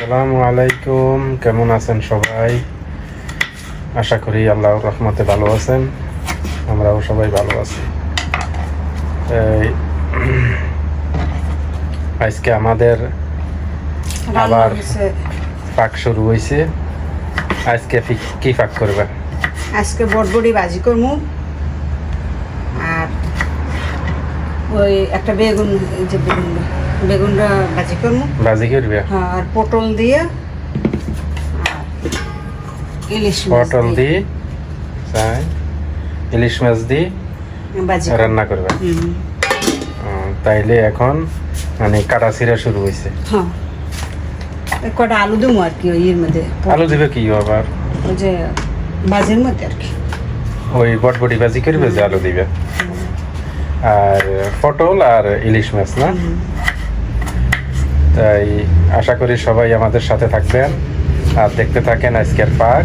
আসসালামু আলাইকুম। কেমন আছেন সবাই? আশা করি আল্লাহর রহমতে ভালো আছেন। আমরাও সবাই ভালো আছি। আজকে আমাদের আবার পাক শুরু হয়েছে। আজকে কি পাক করবে? আজকে বটবড়ি বাজি করমু। আর ওই একটা বেগুন যে বেগুন। বেগুনটা বাজি করমু বাজি করবে? হ্যাঁ, আর পটল দিয়ে ইলিশ পটল দিয়ে। চাই ইলিশ মাছ দিয়ে রান্না করবে? তাইলে এখন মানে কাটা ছিঁড়া শুরু হয়েছে হ্যাঁ। কটা আলু দেবো আর কি ওই এর মধ্যে আলু দিবে কি আবার? ওই যে বাজির মধ্যে আর কি। ওই বটবটি ভাজি করবে যে আলু দিবে? আর পটল আর ইলিশ মাছ না। তাই আশা করি সবাই আমাদের সাথে থাকবেন আর দেখতে থাকেন আজকের পাক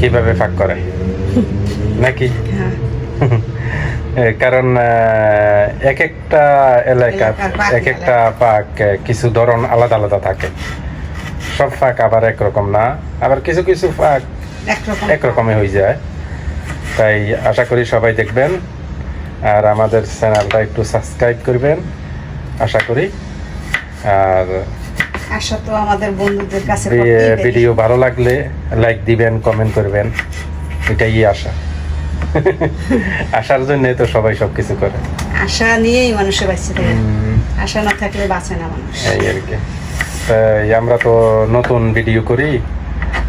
কীভাবে পাক করে? নাকি? হ্যাঁ। কারণ এক একটা এলাকার এক একটা পাক কিছু ধরন আলাদা আলাদা থাকে। সব ফাঁক আবার একরকম না আবার কিছু কিছু পাক একরকম। একরকমই হয়ে যায়। তাই আশা করি সবাই দেখবেন। আর আমাদের চ্যানেলটা একটু সাবস্ক্রাইব করবেন। আশা করি। আর আশা তো আমাদের বন্ধুদের কাছে ভিডিও ভালো লাগলে লাইক দিবেন কমেন্ট করবেন। এটাই আশা। আসার জন্য তো সবাই সব কিছু করে। আশা নিয়েই মানুষের বাঁচতে থাকে। আশা না থাকলে বাঁচে না মানুষ। এই আর কি। তাই আমরা তো নতুন ভিডিও করি।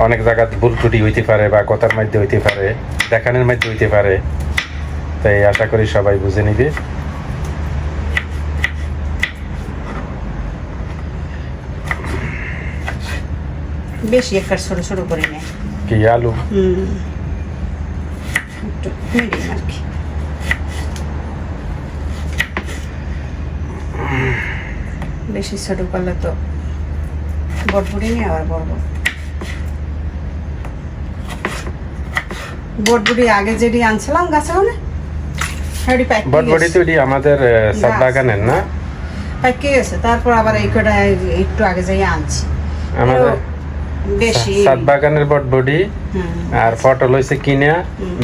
অনেক জায়গায় ভুল ত্রুটি হইতে পারে বা কথার মধ্যে হইতে পারে দেখানোর মধ্যে হইতে পারে। তাই আশা করি সবাই বুঝে নিবে। বেশি একটা ছোট ছোট করে নেয়। কি আলু? হুম। মিডিয়াম আর কি। বেশি ছোট করলে তো বটবুড়ি নিয়ে আবার। বটবুড়ি আগে যেটি আনছিলাম গাছে মানে তো আমাদের সাত। বাগানের না? গেছে তারপর আবার এই কটা একটু আগে যাই আনছি। আমাদের বেশি। সাত বাগানের। আর পটল হয়েছে কিনা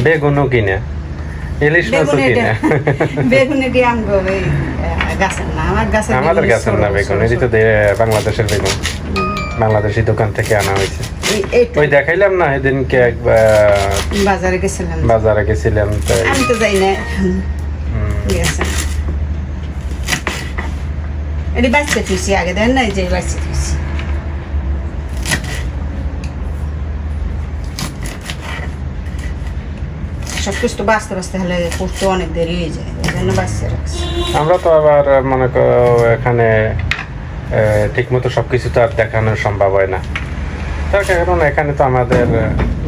বেগুনও কিনা। ইলিশ মাছও কিনা। বেগুন এটি আমগো গাছের না আমার গাছের আমাদের গাছের না বেগুন এটি তো বাংলাদেশের বেগুন। বাংলাদেশি দোকান থেকে আনা হয়েছে ওই দেখাইলাম না সেদিনকে একবার। বাজারে গেছিলাম। বাজারে গেছিলাম তাই। আমি তো যাই না এটি তুইছি আগে দেন না এই যে তুইছি তো বাঁচতে বাঁচতে হলে করতে অনেক দেরি হয়ে যায় ওই জন্য বাচ্চা রাখছি। আমরা তো আবার মনে করো এখানে ঠিক মতো সব কিছু তো আর দেখানো সম্ভব হয় না। তার কারণ এখানে তো আমাদের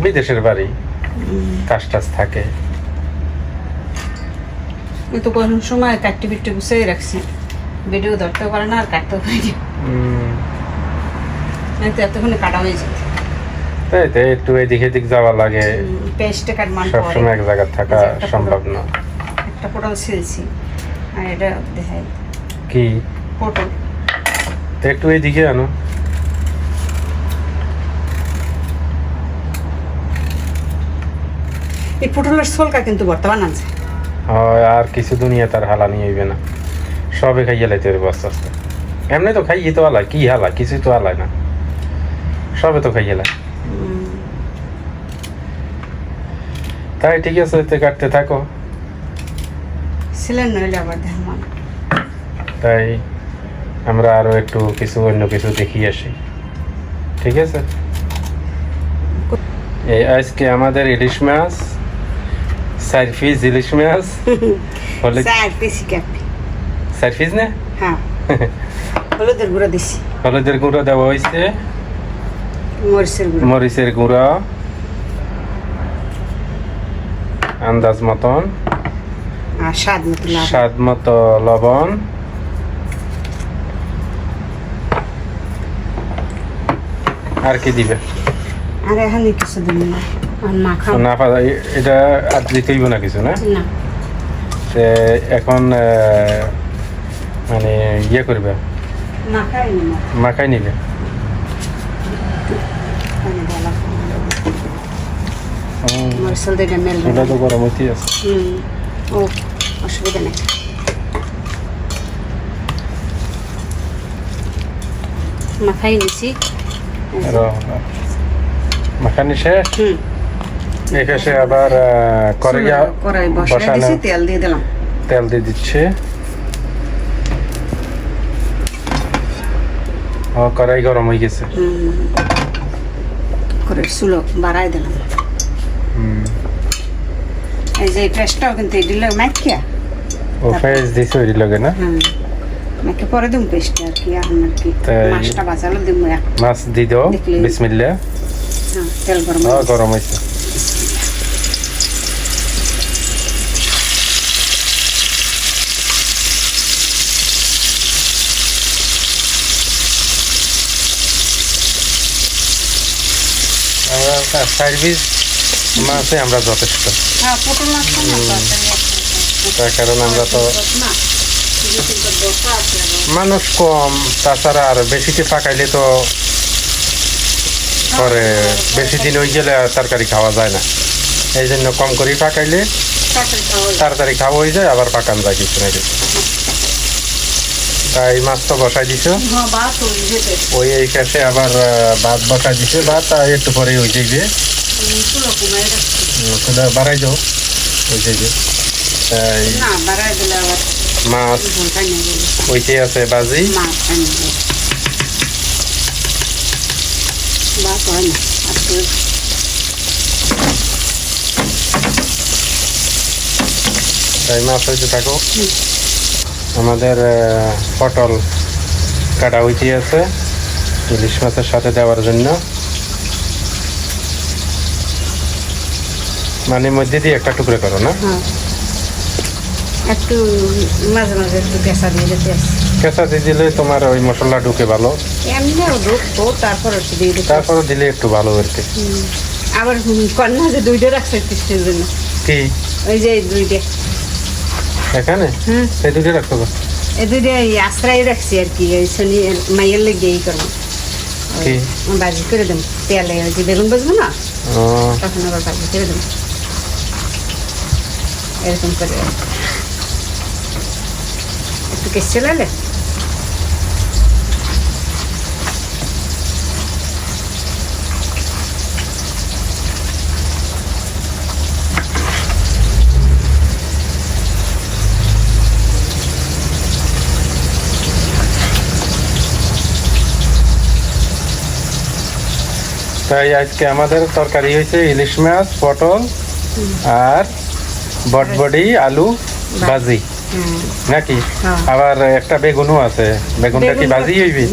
বিদেশের বাড়ি কাজ টাজ থাকে। তো কোন সময় কাটতে বিটতে গুছিয়ে রাখছি। ভিডিও ধরতেও পারে না আর কাটতেও পারে না। তো এতক্ষণে কাটা হয়ে যেত তাই তো একটু এদিক এদিক যাওয়া লাগে। সবসময় এক জায়গায় থাকা সম্ভব না। একটা পটল ছিলছি। আর এটা দেখাই। কি? পটল। একটু এইদিকে আনো। এই পটলের সোলকা কিন্তু বর্তমান আছে। হয় আর কিছু দুনিয়া তার হালা নিয়ে হইবে না। সবে খাইয়ে লাইতে পারব আস্তে আস্তে। এমনি তো খাইয়ে তো হালা কি হালা কিছুই তো হালায় না। সবে তো খাইয়ে লাই। তাই ঠিক আছে তে কাটতে থাকো। ছিলেন নইলে আবার দেখামান তাই আমরা আরও একটু কিছু অন্য কিছু দেখিয়ে আসি। ঠিক আছে? এই আজকে আমাদের ইলিশ মাছ চার পিস ইলিশ মাছ হলে বেশি ক্যাপি চার পিস না? হ্যাঁ। হলুদের গুঁড়ো দিছি। হলুদের গুঁড়ো দেওয়া হয়েছে। মরিচের গুঁড়ো। মরিচের গুঁড়ো। আন্দাজ মতন। স্বাদ মতো লবণ। আর কি দিবে? আর এখানে কিছু দিন না। না এটা আর দিতে হইব না কিছু না? এখন মানে ইয়ে করবে? মাখাই না মাখাই নিলে পানি দেওয়া লাগবে মরসল দিয়ে মেলবে চুলা তো গরম হইতেই আছে হুম ও অসুবিধা নেই মাখাই নিছি মাখানি শেষ হুম এই শেষে আবার কড়াইয়া কড়াই বসাই দিছি তেল দিয়ে দিলাম তেল দিয়ে দিচ্ছে ও কড়াই গরম হয়ে গেছে হুম করে সুলো বাড়াই দিলাম। এই যে পেস্টটাও কিন্তু দিলে মাইকিয়া ও ফেস দিছে না হুম পরে দিম পেস্টটা আর কি এখন আর কি মাছটা বাঁচালো দিম মাছ দি দাও দেখলে। বিসমিল্লা হ্যাঁ, তেল গরম। গরম হয়েছে সার্ভিস মাছে আমরা যথেষ্ট। হ্যাঁ। তার কারণ আমরা তো। মানুষ কম তাছাড়া আর বেশিতে পাকাইলে তো পরে বেশি দিন ওই গেলে আর তরকারি খাওয়া যায় না। এই জন্য কম করে পাকাইলে। তাড়াতাড়ি খাওয়া হয়ে যায় আবার পাকান যায় কিছু না কিছু। তাই মাছ তো বসাই দিছ? হ্যাঁ হয়ে ওই এই কাছে আবার ভাত বসাই দিছে ভাত একটু পরে হয়ে যাবে চুলো কমাই রাখছি তাহলে বাড়াই যাও যাবে তাই না বাড়াই দিলে আবার মাছ ওইতে আছে বাজি। মাছ আনি হয় না আর তাই মাছ হইতে থাকো। আমাদের পটল কাটা হইতে আছে। ইলিশ মাছের সাথে দেওয়ার জন্য। মানে মধ্যে দিয়ে একটা টুকরো করো না? হ্যাঁ। একটু মাঝে মাঝে একটু কেঁচা দিয়ে দিতে কেঁচা দিয়ে দিলে তোমার ওই মশলা ঢুকে ভালো। এমনিও ঢুকবো তারপর একটু দিয়ে দিতে তারপরে দিলে একটু ভালো হুম। আবার কন্যা যে দুইটা রাখছে টেস্টের জন্য। কি? ওই যে দুইটা। এখানে? হুম। সেই দুটো রাখতে এই দুইটা এই আশ্রয় রাখছি আর কি এই শনি মাইয়ের লেগে এই করব। বাজি করে দেবো। তেলে ওই যে বেগুন বাজবো না? তখন আবার বাজি করে দেবো। এরকম করে। একটু কেসে লালে তাই আজকে আমাদের তরকারি হয়েছে ইলিশ মাছ পটল আর বটবডি আলু ভাজি। নাকি? হ্যাঁ। আবার একটা বেগুনও আছে। বেগুনটা কি ভাজি হইবি?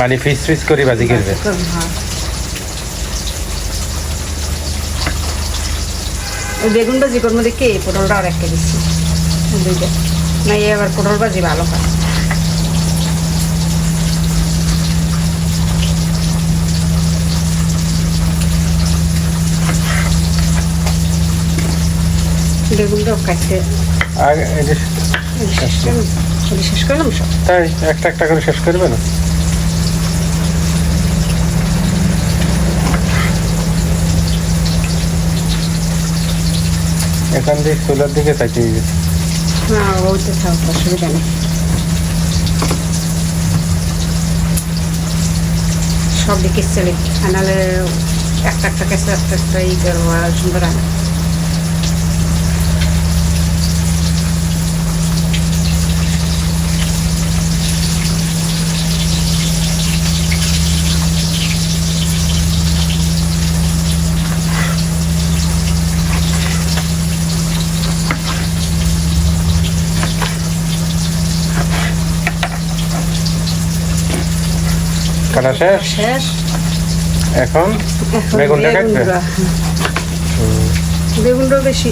মানে ফিস ফিস করে ভাজি করবে। হ্যাঁ। বেগুন ভাজি করব দেখে পটলটাও রেখে দিচ্ছি। না এই আবার পটল ভাজি ভালো হয়। বেগুনটাও কাটতে। আর শেষ করলাম। সব? তাই একটা একটা করে শেষ করবে না এখান দিয়ে চুলার দিকে তাকিয়ে গেছে। হ্যাঁ ওইটা থাক অসুবিধা নেই। সব দিকে চলে নাহলে একটা একটা কেসে একটা একটা ই করব সুন্দর হয় কাটা শেষ? শেষ। এখন বেগুনটা কাটবে? বেগুনটা, বেশি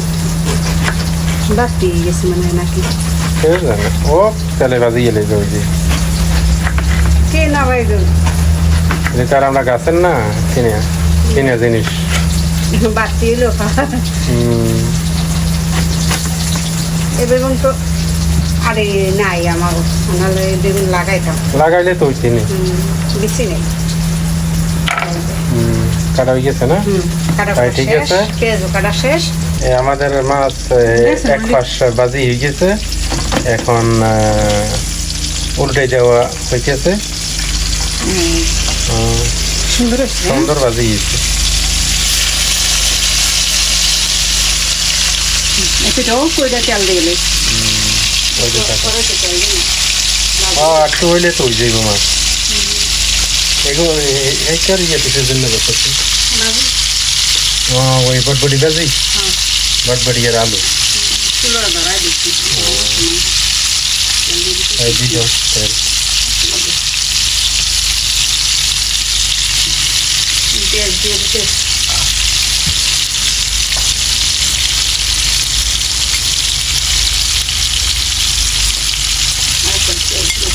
বাড়তি গেছে মানে নাকি। ও তেলে ভাজি গেলে ওই যে। কে না বেগুন যেটা আর আমরা গাছের না কিনে কিনে জিনিস। বাড়তি হুম, এই বেগুন তো আরে নাই আমার নাহলে বেগুন লাগাইতাম। লাগাইলে তো বেশি নেই। কাটা হয়ে গেছে না? ঠিক আছে? কাটা শেষ। আমাদের মাছ এক পাশ বাজি হয়ে গেছে। এখন উল্টে যাওয়া হইতেছে। হুম, সুন্দর হচ্ছে হ্যাঁ? সুন্দর বাজি হয়েছে। একটু কইটা তেল দিয়ে দিলে ওই যে থাকে। পরে তো তেল দিই না। হ্যাঁ একটু হইলে তো ওই যাইব মাছ এগুলো এ- এইটার ইয়ে কিসের জন্য বসেছি লাগবে? ওই বটবটি বাজি হ্যাঁ, বটবটি আর আলু চুলোর ধরায় দিচ্ছি। এই দিও তেল পেঁয়াজ দিয়ে দিতে আর একটু পেঁয়াজ দিয়ে।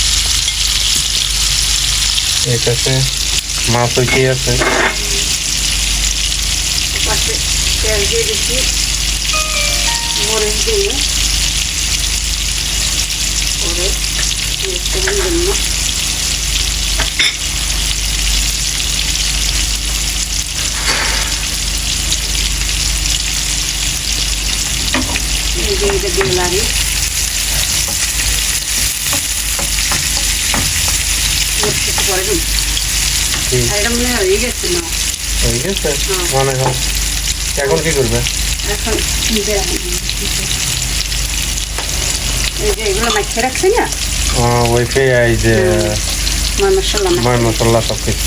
এটাতে মাছ হইতেই আছে? তেল দিয়ে দিচ্ছি। মরিচ দিয়ে। দিয়ে লাগে এটা মনে হয় হয়ে গেছে না? হয়ে গেছে। মনে হয় এখন কি করবে? এখন এই যে এগুলো মাখিয়ে রাখছি না? আহ, ওই পেঁয়াজ যে ময় মশলা সবকিছু ময় মশলা সব কিছু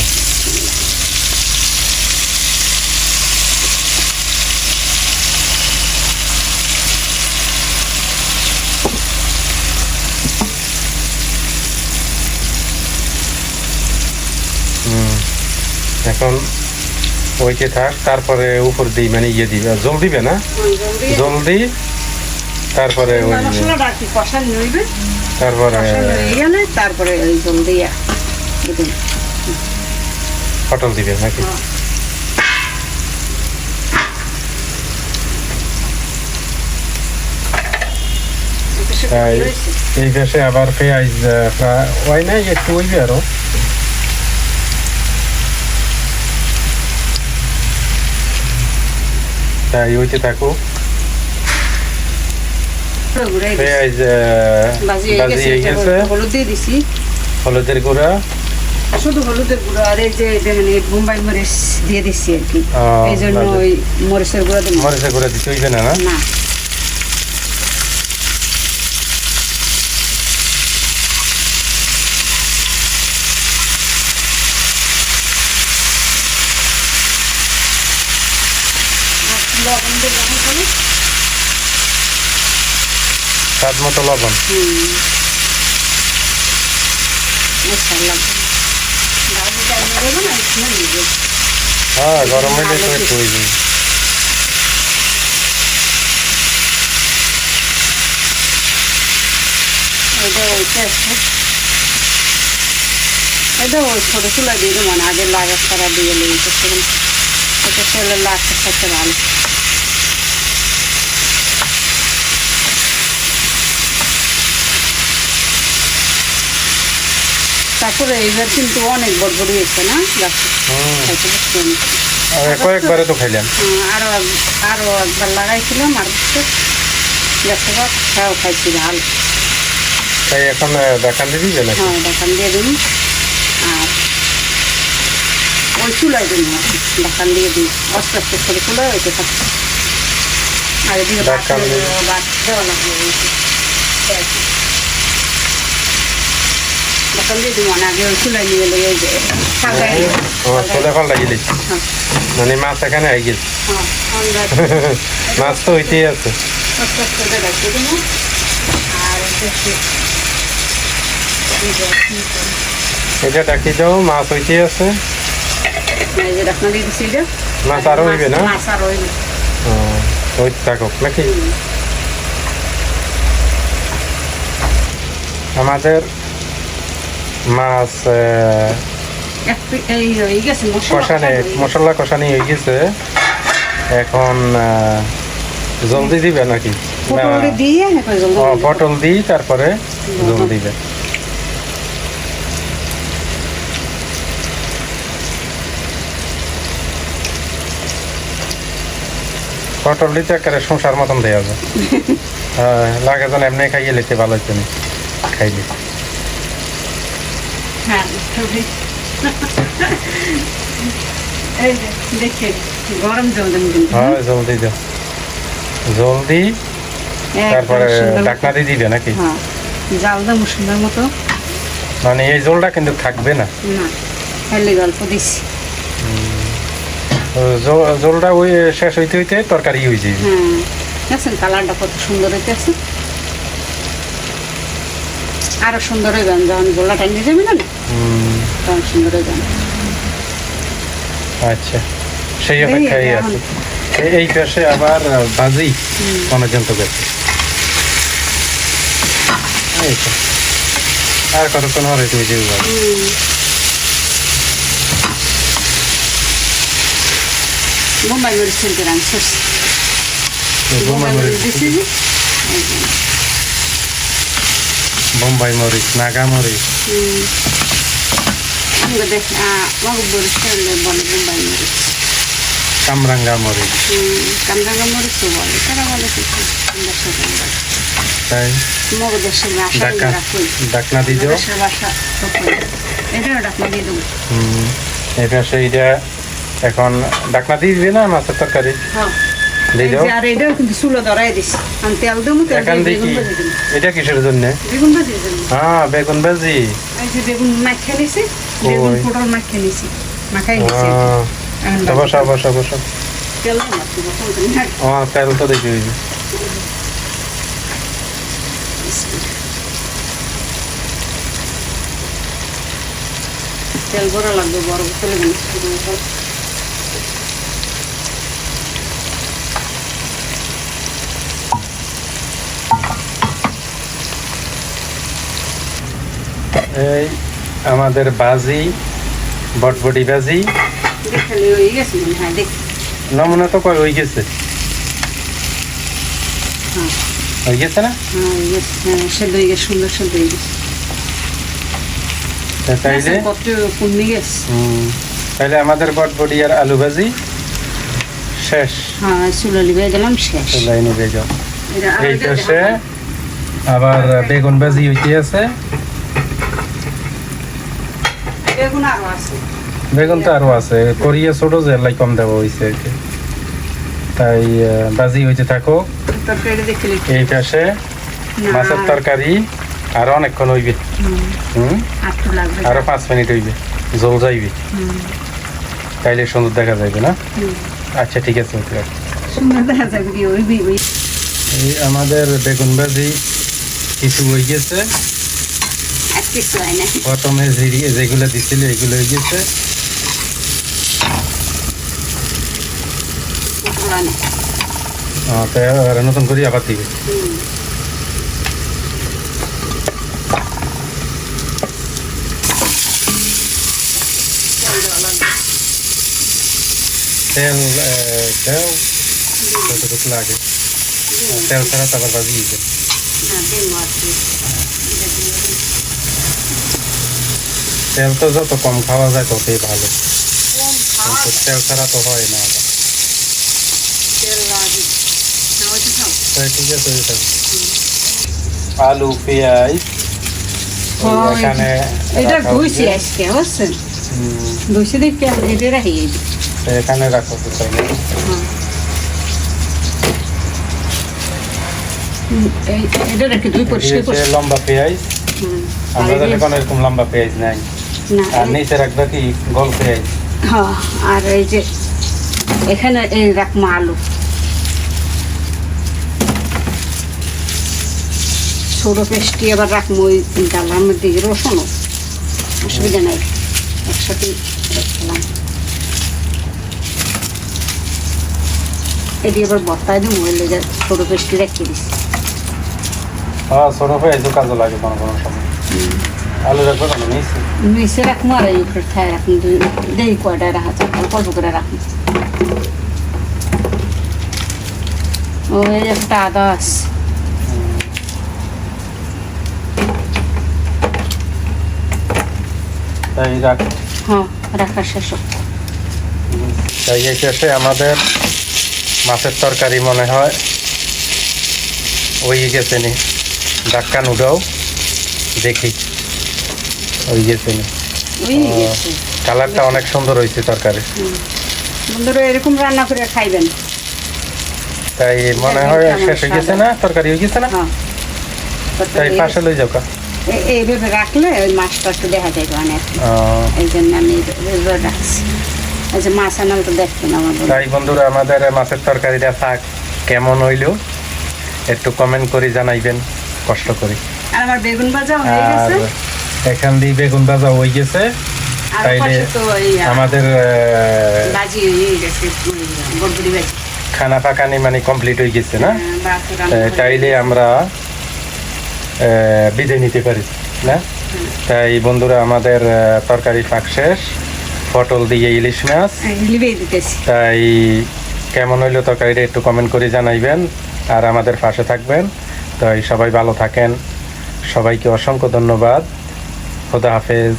এখন ওইকে থাক তারপরে উপর দিই মানে ইয়ে দিবে জল দিবে না? জল দিই তারপরে ওই তারপরে কষানি গেলে তারপরে জল দিয়ে পটল দিবে নাকি? হ্যাঁ। এই পাশে আবার পেঁয়াজ ওই নাই একটু ওইবে আরও তাই ওইতে থাকো ঘুরাই দিছি। পেঁয়াজ আহ, ভাজি হয়ে ভাজি হয়ে গেছে গেছে হলুদ দিয়ে দিছি। হলুদের গুঁড়া। শুধু হলুদের গুঁড়ো আর এই যে দেখেন এই বোম্বাই মরিচ দিয়ে দিচ্ছি আর কি। এই জন্য ওই মরিচের গুঁড়া মরিচের গুঁড়া দিতে হইবে না? না না আর লবণ দিয়ে লবণ খালি স্বাদ মতো লবণ হুম মশলা গাড়িটা নিয়ে দেবো না এখানে নিয়ে যাব হ্যাঁ গরম হইলে তো একটু হইবে এটা ওইটা আছে এটা ওই ছোটো চুলা দিয়ে দেবো না আগে লাগা সারা দিয়ে লেগে সেরকম এটা চলে লাগতে সাথে ভালো তারপরে এইবার কিন্তু অনেক বড় বড় হয়েছে না? কয়েকবারে তো খাইলাম। আরও আরও একবার লাগাইছিলাম আর বছর গাছে খাও খাইছি ভালো। তাই এখন দেখান দিয়ে দিবে হ্যাঁ দেখান দিয়ে দিন। আর ওই চুলাই দিন দেখান দিয়ে দিন। আস্তে আস্তে করে চুলাই ওইটা থাকছে আর এদিকে ভাত দেওয়া লাগবে। ওই যে। দেখান দিয়ে দিব না আগে চুলাই নিয়ে এলে যে সাজাই। ফল লাগিয়ে দিচ্ছি। হ্যাঁ। মানে মাছ এখানে আই গেছে। হ্যাঁ মাছ তো হইতেই আছে। এটা ডাকি দাও মাছ হইতেই আছে। মাছ আরও হইবে না? হইতে থাকুক নাকি? আমাদের মাছ মশলা কষানি হয়ে গেছে। মশলা কষানি হয়ে গেছে। এখন জলদি দিবে নাকি। পটল দিই তারপরে জল দিবে। পটল দিতে একেবারে সংসার মতন দেওয়া যায়। হ্যাঁ, লাগে যেন এমনি খাইয়ে লিতে ভালো না। খাইলে হ্যাঁ তবে এই যে গরম জল দেন কিন্তু হ্যাঁ? জল দিয়ে দাও। জল দিই তারপরে ডাকনা দিয়ে দিবে নাকি? হ্যাঁ জাল সুন্দর মতো। মানে এই জলটা কিন্তু থাকবে না। না হেলে গল্প দিছি। জলটা ওই শেষ হইতে হইতে তরকারি হয়ে যাবে। দেখছেন কালারটা কত সুন্দর হইতেছে আরও সুন্দর হয়ে যান যখন গোলা টানিয়ে যাবে না যান আচ্ছা সেই অপেক্ষায় আছে। এই পাশে আবার পর্যন্ত গেছে। আর কতক্ষণ হবে তুমি যে বোম্বাই মরিচ ফেলতে রাখছিস বোম্বাই মরিচ বোম্বাই নাগা মরিচ। আমাকে দেখ বলে বোম্বাই মরিচ কামরাঙ্গা মরিচ। কামরাঙ্গা মরিচ তো বলে তারা বলে কিছু তাই? মগ আমরা ডাকনা দিয়ে দাও। এটাও ডাকনা দিয়ে দেবো। হুম, পাশে এইটা এখন ডাকনা দিয়ে দিবে না মাছের তরকারি? হ্যাঁ। আর এটাও কিন্তু চুলো ধরাই দিছি। আমি তেল দেবো তেল বেগুন ভাজি এটা কিসের জন্য? বেগুন ভাজির জন্য। হ্যাঁ বেগুন ভাজি। এই যে বেগুন মাখিয়ে নিছি বেগুন পটল মাখিয়ে নিছি মাখাই নিছি। আহ, এখন তো বাজি বসা বসা বসা। তেল দিয়ে মাখবো, কোনটা নিয়ে ও তেল তো দেখি তেল ভরা লাগবে বড় বোতলে এই আমাদের বাজি বটবটি বাজি। হয়ে মনে হয় নমুনা তো কয় হয়ে গেছে। হ্যাঁ। হয়ে গেছে না? হ্যাঁ গেছে। হ্যাঁ সেদ্ধ হয়ে সুন্দর সেদ্ধ হয়ে তাইলে? আমাদের বটবটি আর আলু ভাজি শেষ। হ্যাঁ চুলো আবার বেগুন ভাজি হইতে আছে। বেগুন আরও আছে। বেগুন তো আরও আছে। করিয়ে ছোট যে লাই কম দেওয়া হয়েছে আর কি। তাই বাজি হইতে থাকো। এই পাশে মাছের তরকারি। আরও অনেকক্ষণ হইবে। হুম, আর পাঁচ মিনিট হইবে। জল যাইবে। তাইলে সুন্দর দেখা যাইবে না? আচ্ছা ঠিক আছে যাবে এই আমাদের বেগুন ভাজি কিছু হয়ে গেছে। কিছু হয় না। প্রথমে যেগুলো দিছিল এগুলো হয়ে গেছে। হয় তাই নতুন করে আবার দিবে। তেল। তেল কতটুকু লাগে? তেল ছাড়া তো আবার ভাজি দিবে হ্যাঁ, দেবো আর কি। এটা দিয়ে দিই। তেল তো যত কম খাওয়া যায় ততই ভালো। কিন্তু তেল ছাড়া তো হয় না। ঠিক আছে আলু পেঁয়াজ এখানে এটা রাখা আজকে বুঝছেন? হুম, দিয়ে পেঁয়াজ ভেজে রাখি এই যে। তো এখানে রাখা তাই না? হুম, এই এটা রেখে দুই পরিষ্কার লম্বা পেঁয়াজ। আমরা এখন এরকম লম্বা পেঁয়াজ নাই। না, আর এই- নিচে রাখবে কি? গোল পেঁয়াজ হ্যাঁ, আর এই যে এখানে এই রাখব আলু। ছোট পেস্টি আবার রাখব ওই ডালার মধ্যে রসুনও। অসুবিধা নাই একসাথে রাখলাম। এটি আবার বর্তায় দিব ওই লেগে ছোট পেস্টি রেখে দিছি। হ্যাঁ ছোট পেঁয়াজও কাজে লাগে কোনো কোনো সময়। নিচে মিশে রাখব আর এই উপরে খায় রাখুন দেই কয়টা রাখা যায় অল্প অল্প করে রাখুন ওই একটা আদা আছে। তাই রাখ। হ্যাঁ রাখা শেষ তাই এই শেষে আমাদের মাছের তরকারি মনে হয় ওই গেছে নি ডাক্কা নুডাও দেখি। ওই গেছে। কালারটা অনেক সুন্দর হয়েছে তরকারি বন্ধুরা এরকম রান্না করে খাইবেন। তাই মনে হয় শেষ হয়ে গেছে না? তরকারি হয়ে গেছে না? হ্যাঁ। তাই পাশে লই যাও কা। এইভাবে রাখলে ওই মাছটা একটু দেখা যায় অনেক এই জন্য আমি রাখছি। যে মাছ আনাল তো দেখবেন বন্ধু। তাই বন্ধুরা আমাদের মাছের তরকারিটা থাক। কেমন হইল? একটু কমেন্ট করে জানাইবেন। কষ্ট করে। আর আমার বেগুন ভাজা হয়ে গেছে। এখান দিয়ে বেগুন ভাজা হয়ে গেছে। তাইলে আমাদের হয়ে খানা পাকানি মানে কমপ্লিট হয়ে গেছে না? হ্যাঁ, হয়ে তাইলে আমরা বিদায় নিতে পারি না? তাই বন্ধুরা আমাদের তরকারি পাক শেষ। পটল দিয়ে ইলিশ মাছ। দিতেছি। তাই কেমন হইল তরকারিটা একটু কমেন্ট করে জানাইবেন। আর আমাদের পাশে থাকবেন। তাই সবাই ভালো থাকেন। সবাইকে অসংখ্য ধন্যবাদ। খোদা হাফেজ